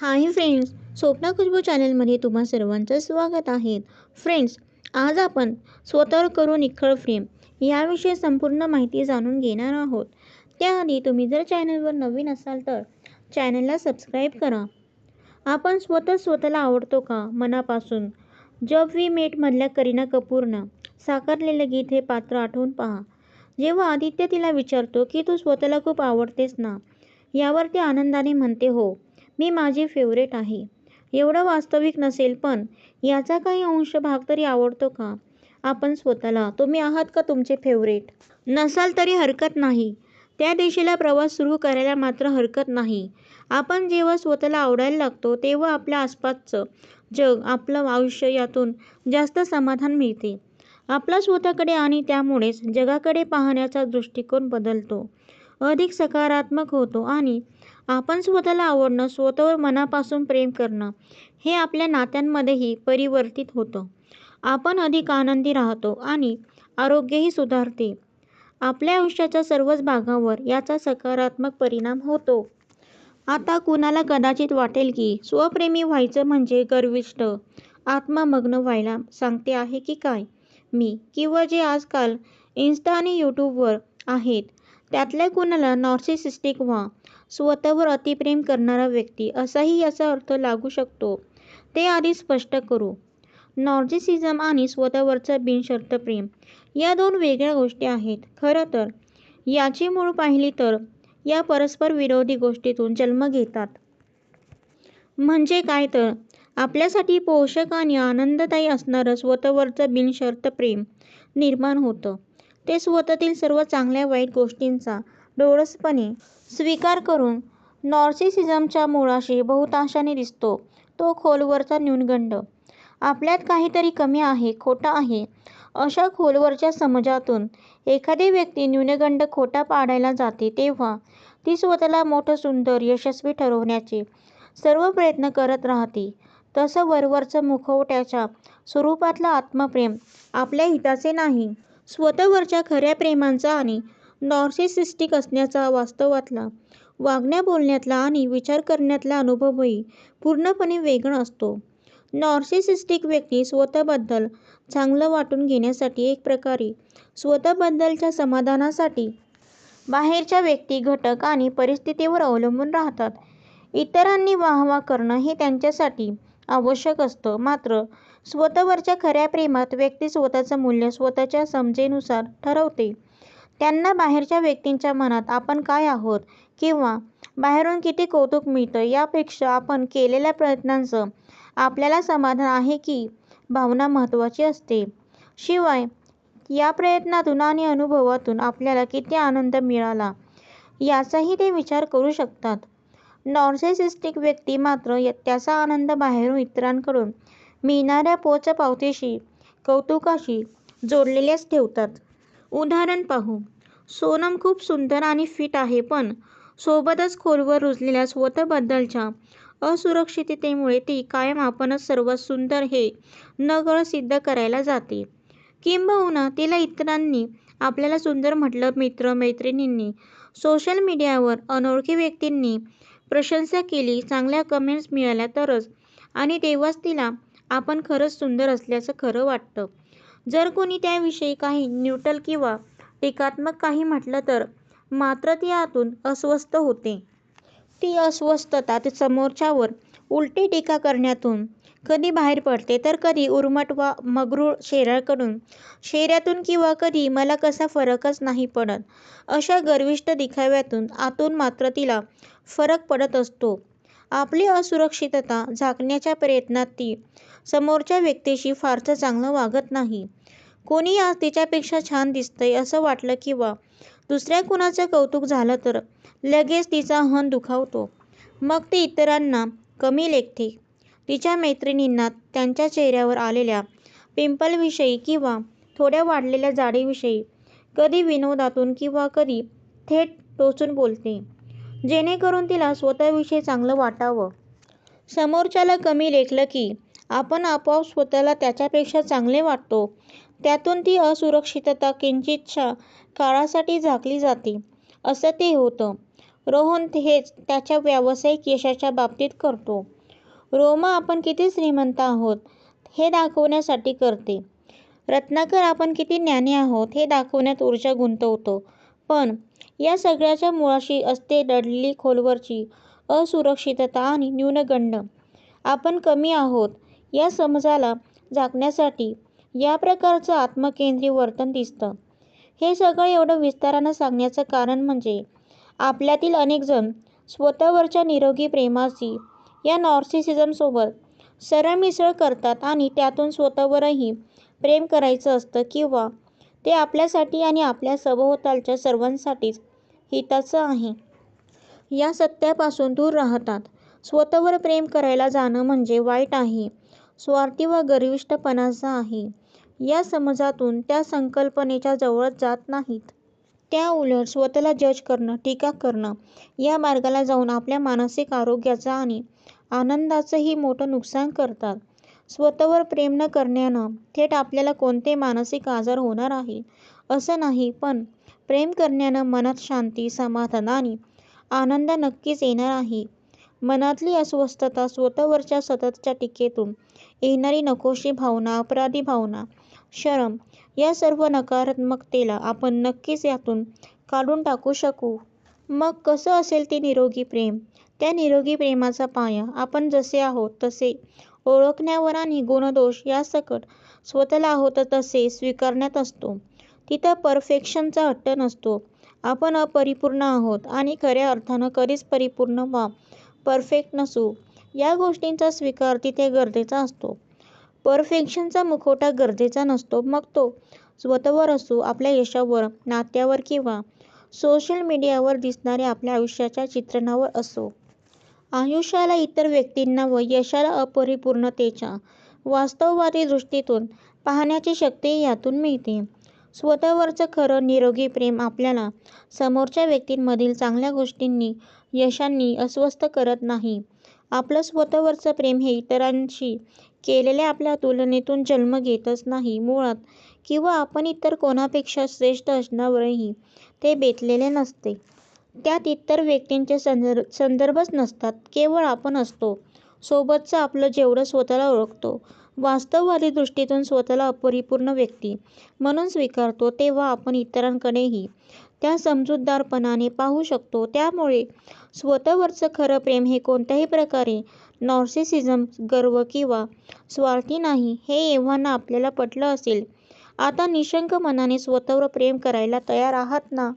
Hi friends Swapna Khushboo चॅनलमध्ये तुम्हा सर्वांचं स्वागत आहे. फ्रेंड्स आज आपण स्वतःवर करू निखळ फ्रेम याविषयी संपूर्ण माहिती जाणून घेणार आहोत. त्याआधी तुम्ही जर चॅनलवर नवीन असाल तर चॅनलला सबस्क्राईब करा. आपण स्वतः स्वतःला आवडतो का? मनापासून. जब वी मेटमधल्या करीना कपूरनं साकारलेलं गीत हे पात्र आठवून पहा. जेव्हा आदित्य तिला विचारतो की तू स्वतःला खूप आवडतेस ना? यावर ती आनंदाने म्हणते हो. मी माझी फेवरेट आहे. एवढं वास्तविक नसेल पण याचा काही अंश भाग तरी आवडतो का? आपण स्वतःला. तुम्ही आहात का तुमचे फेवरेट नसाल तरी हरकत नाही. त्या दिशेला प्रवास सुरू करायला मात्र हरकत नाही. आपण जेव्हा स्वतःला आवडायला लागतो तेव्हा आपल्या आसपासचं जग आपलं आयुष्य यातून जास्त समाधान मिळते. आपला स्वतःकडे आणि त्यामुळेच जगाकडे पाहण्याचा दृष्टिकोन बदलतो. अधिक सकारात्मक होतो आणि आपण स्वतःला आवडणं स्वतःवर मनापासून प्रेम करणं हे आपल्या नात्यांमध्येही परिवर्तित होतं. आपण अधिक आनंदी राहतो आणि आरोग्यही सुधारते. आपल्या आयुष्याच्या सर्वच भागावर याचा सकारात्मक परिणाम होतो. आता कुणाला कदाचित वाटेल की स्वप्रेमी व्हायचं म्हणजे गर्विष्ठ आत्ममग्न व्हायला सांगते आहे की काय? मी किंवा जे आजकाल इन्स्टा आणि यूट्यूबवर आहेत त्यातल्या कुणाला नॉर्सिसिस्टिक व्हा स्वतःवर अतिप्रेम करणारा व्यक्ती असाही याचा अर्थ लागू शकतो. ते आधी स्पष्ट करू. नॉर्जिसिझम आणि स्वतःवरचा बिनशर्त प्रेम या दोन वेगळ्या गोष्टी आहेत. खरं तर याची मूळ पाहिली तर या परस्पर विरोधी गोष्टीतून जन्म घेतात. म्हणजे काय तर आपल्यासाठी पोषक आणि आनंददायी असणारं स्वतःवरचं बिनशर्त प्रेम निर्माण होतं. ते स्वतःतील सर्व चांगल्या वाईट गोष्टींचा डोळसपणे स्वीकार करून नॉर्सिसिझमच्या मुळाशी बहुतांशाने दिसतो. तो खोलवरचा न्यूनगंड. आपल्यात काहीतरी कमी आहे खोटा आहे. अशा खोलवरच्या समजातून एखादी व्यक्ती न्यूनगंड खोटा पाडायला जाते तेव्हा ती स्वतःला मोठं सुंदर यशस्वी ठरवण्याचे सर्व प्रयत्न करत राहते. तसं वरवरचं मुखवट्याच्या स्वरूपातलं आत्मप्रेम आपल्या हिताचे नाही. स्वतःवरच्या खऱ्या प्रेमांचा आणि नॉर्सिसिस्टिक असण्याचा वास्तवातला वागण्या बोलण्यातला आणि विचार करण्यातला अनुभवही पूर्णपणे वेगळा असतो. नॉर्सिसिस्टिक व्यक्ती स्वतःबद्दल चांगलं वाटून घेण्यासाठी एक प्रकारे स्वतःबद्दलच्या समाधानासाठी बाहेरच्या व्यक्ती घटक आणि परिस्थितीवर अवलंबून राहतात. इतरांनी वाहवा करणं हे त्यांच्यासाठी आवश्यक असतं. मात्र स्वतःवरच्या खऱ्या प्रेमात व्यक्ती स्वतःचं मूल्य स्वतःच्या समजेनुसार ठरवते. त्यांना बाहेरच्या व्यक्तींच्या मनात आपण काय आहोत? किंवा बाहेरून किती कौतुक मिळतं? यापेक्षा आपण केलेल्या प्रयत्नांचं आपल्याला समाधान आहे की भावना महत्त्वाची असते. शिवाय या प्रयत्नातून आणि अनुभवातून आपल्याला किती आनंद मिळाला याचाही ते विचार करू शकतात. नॉर्सेसिस्टिक व्यक्ती मात्र त्याचा आनंद बाहेरून इतरांकडून मिळणाऱ्या पोचपावतीशी कौतुकाशी जोडलेलेच ठेवतात. उदाहरण पाहू. सोनम खूप सुंदर आणि फिट आहे पण सोबतच खोलवर रुजलेल्या स्वतःबद्दलच्या असुरक्षिततेमुळे ती कायम आपणच सर्वात सुंदर हे नकळत सिद्ध करायला जाते. किंबहुना तिला इतरांनी आपल्याला सुंदर म्हटलं मित्र मैत्रिणींनी सोशल मीडियावर अनोळखी व्यक्तींनी प्रशंसा केली चांगल्या कमेंट्स मिळाल्या तरच. आणि तेव्हाच तिला आपण खरंच सुंदर असल्याचं खरं वाटतं. जर कोणी त्याविषयी काही न्यूट्रल किंवा टीकात्मक काही म्हटलं तर मात्र ती आतून अस्वस्थ होते. ती अस्वस्थता समोरच्यावर उलटी टीका करण्यातून कधी बाहेर पडते तर कधी उर्मट वा मगरूळ शेऱ्याकडून शेऱ्यातून किंवा कधी मला कसा फरकच नाही पडत. अशा गर्विष्ठ दिखाव्यातून आतून मात्र तिला फरक पडत असतो. आपली असुरक्षितता झाकण्याच्या प्रयत्नात ती समोरच्या व्यक्तीशी फारसं चांगलं वागत नाही. कोणी आज तिच्यापेक्षा छान दिसतंय असं वाटलं की वा. दुसऱ्या कुणाचं कौतुक झालं तर लगेच तिचा हन दुखावतो मग ती इतरांना कमी लेखते तिच्या मैत्रिणींना त्यांच्या चेहऱ्यावर आलेल्या पिंपलविषयी किंवा थोड्या वाढलेल्या जाडीविषयी कधी विनोदातून किंवा कधी थेट टोचून बोलते जेणेकरून तिला स्वतःविषयी चांगलं वाटावं समोरच्याला कमी लेखलं की आपण आपोआप स्वतःला त्याच्यापेक्षा चांगले वाटतो त्यातून ती असुरक्षितता किंचितशा काळासाठी झाकली जाते असं ते होतं रोहन हेच त्याच्या व्यावसायिक यशाच्या बाबतीत करतो. रोमा आपण किती श्रीमंत आहोत हे दाखवण्यासाठी करते. रत्नाकर आपण किती ज्ञानी आहोत हे दाखवण्यात ऊर्जा गुंतवतो. पण या सगळ्याच्या मुळाशी असते दडलेली खोलवरची असुरक्षितता आणि न्यूनगंड. आपण कमी आहोत या समजाला झाकण्यासाठी या प्रकारचं आत्मकेंद्री वर्तन दिसतं. हे सगळं एवढं विस्तारानं सांगण्याचं कारण म्हणजे आपल्यातील अनेकजण स्वतःवरच्या निरोगी प्रेमाची या नार्सिसिझमसोबत सरळमिसळ करतात आणि त्यातून स्वतःवरही प्रेम करायचं असतं किंवा ते आपल्यासाठी आणि आपल्या सभोवतालच्या सर्वांसाठीच हिताचं आहे. या सत्यापासून दूर राहतात. स्वतःवर प्रेम करायला जाणं म्हणजे वाईट आहे, स्वार्थी व गर्विष्ठपणाचं आहे या समजातून त्या संकल्पनेच्या जवळच जात नाहीत. त्याउलट स्वतःला जज करणं, टीका करणं या मार्गाला जाऊन आपल्या मानसिक आरोग्याचं आणि आनंदाचंही मोठं नुकसान करतात. स्वतःवर प्रेम न करण्यानं थेट आपल्याला कोणते मानसिक आजार होणार आहेत असं नाही पण प्रेम करण्यानं मनात शांती, समाधान आणि आनंद नक्कीच येणार आहे. मनातली अस्वस्थता, स्वतःवरच्या सततच्या टीकेतून येणारी नकोशी भावना, अपराधी भावना, शरम या सर्व नकारात्मकतेला आपण नक्कीच यातून काढून टाकू शकू. मग कसं असेल ते निरोगी प्रेम? त्या निरोगी प्रेमाचा पाया आपण जसे आहोत तसे ओळखण्यावर आणि गुण-दोष यासकट स्वतःला आहोत तसे स्वीकारण्यात असतो. तिथं परफेक्शनचा हट्ट नसतो. आपण अपरिपूर्ण आहोत आणि खऱ्या अर्थानं कधीच परिपूर्ण वा परफेक्ट नसू या गोष्टींचा स्वीकार तिथे गरजेचा असतो. परफेक्शनचा मुखवटा गरजेचा नसतो मग तो स्वतःवर असो, आपल्या यशावर, नात्यावर किंवा सोशल मीडियावर दिसणाऱ्या आपल्या आयुष्याच्या चित्रणावर असो. आयुष्याला, इतर व्यक्तींना व यशाला अपरिपूर्णतेच्या वास्तववादी दृष्टीतून पाहण्याची शक्ती यातून मिळते. स्वतःवरचं खरं निरोगी प्रेम आपल्याला समोरच्या व्यक्तींमधील चांगल्या गोष्टींनी, यशांनी अस्वस्थ करत नाही. आपलं स्वतःवरचं प्रेम हे इतरांशी केलेल्या आपल्या तुलनेतून जन्म घेतच नाही मुळात किंवा आपण इतर कोणापेक्षा श्रेष्ठ असण्यावरही ते बेतलेले नसते. त्यात इतर व्यक्तींचे संदर्भच नसतात, केवळ आपण असतो. सोबतचं आपलं जेवढं स्वतःला ओळखतो, वास्तववादी दृष्टीतून स्वतःला अपरिपूर्ण व्यक्ती म्हणून स्वीकारतो तेव्हा आपण इतरांकडेही त्या समजूतदारपणाने पाहू शकतो. त्यामुळे स्वतःवरचं खरं प्रेम हे कोणत्याही प्रकारे नार्सिसिझम, गर्व किंवा स्वार्थी नाही हे एव्हाना आपल्याला पटलं असेल, आता निःशंक मनाने स्वतःवर प्रेम करायला तयार आहात ना?